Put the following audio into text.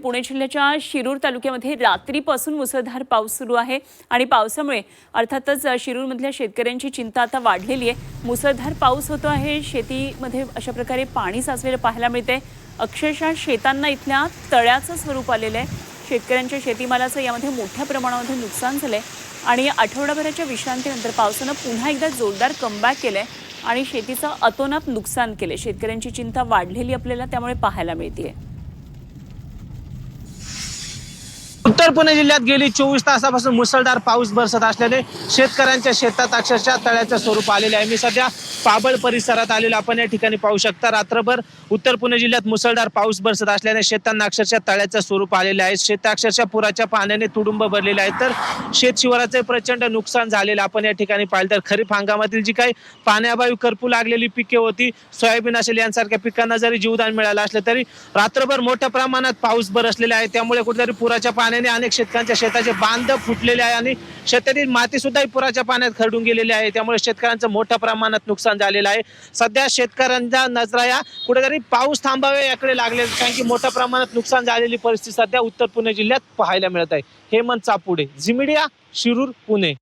पुणे जिल्ह्याच्या शिरूर तालुक्यामध्ये रात्रीपासून मुसळधार पाऊस सुरू आहे आणि पावसामुळे अर्थातच शिरूरमधल्या शेतकऱ्यांची चिंता आता वाढलेली आहे. मुसळधार पाऊस होतो आहे. शेतीमध्ये अशा प्रकारे पाणी साचलेलं पाहायला मिळते अक्षरशः शेतांना इथल्या तळ्याचं स्वरूप आलेलं आहे. शेतकऱ्यांच्या शेतीमालाचं यामध्ये मोठ्या प्रमाणामध्ये नुकसान झालं आहे आणि आठवडाभराच्या विश्रांतीनंतर पावसानं पुन्हा एकदा जोरदार कमबॅक आहे आणि शेतीचं अतोनात नुकसान केलंय. शेतकऱ्यांची चिंता वाढलेली आपल्याला त्यामुळे पाहायला मिळते आहे उत्तर पुणे जिल्ह्यात गेली चोवीस तासापासून मुसळधार पाऊस बरसत असल्याने शेतकऱ्यांच्या शेतात अक्षरशः तळ्याचं स्वरूप आलेले आहे. मी सध्या पाबळ परिसरात आलेलो आपण या ठिकाणी पाहू शकता रात्रभर उत्तर पुणे जिल्ह्यात मुसळधार पाऊस बरसत असल्याने शेतांना अक्षरशः तळ्याचं स्वरूप आलेलं आहे. शेत अक्षरशः पुराच्या पाण्याने तुडुंब भरलेले आहेत. तर शेत शिवाराचे प्रचंड नुकसान झालेलं आपण या ठिकाणी पाहिलं. तर खरीप हंगामातील जी काही पाण्याभावी करपू लागलेली पिके होती सोयाबीन असेल यांसारख्या पिकांना जरी जीवदान मिळालं असलं तरी रात्रभर मोठ्या प्रमाणात पाऊस बरसलेला आहे. त्यामुळे कुठेतरी पुराच्या पाण्या पाण्याने अनेक शेतकऱ्यांच्या शेताचे बांध फुटलेले आहे आणि शेतातील माती सुद्धा पुराच्या पाण्यात खरडून गेलेली आहे. त्यामुळे शेतकऱ्यांचं मोठ्या प्रमाणात नुकसान झालेलं आहे. सध्या शेतकऱ्यांच्या नजरा या कुठेतरी पाऊस थांबावे याकडे लागले कारण की मोठ्या प्रमाणात नुकसान झालेली परिस्थिती सध्या उत्तर पुणे जिल्ह्यात पाहायला मिळत आहे. हेमंत चापुडे झिमिडिया शिरूर पुणे.